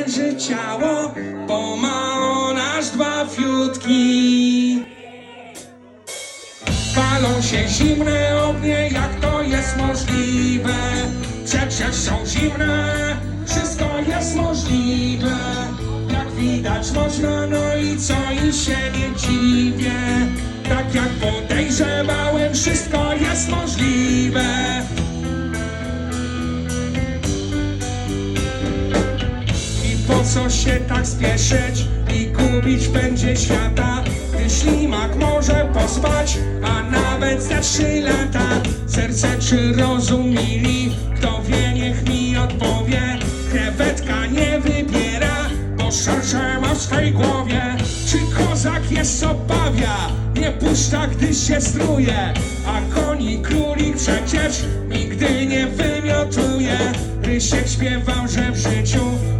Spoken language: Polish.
leży ciało, bo ma on aż dwa fiutki. Palą się zimne ognie, jak to jest możliwe? Przecież są zimne, wszystko jest możliwe. Jak widać można, no i co i się nie dziwię. Tak jak podejrzewałem, wszystko jest możliwe. Po co się tak spieszyć i gubić będzie świata. Gdy ślimak może pospać, a nawet za trzy lata. Serce czy rozumili, kto wie niech mi odpowie. Krewetka nie wybiera, bo serce ma w swej głowie. Czy kozak jest obawia, nie puszcza gdy się struje. A koni królik przecież nigdy nie wymiotuje. Rysiek śpiewał, że w życiu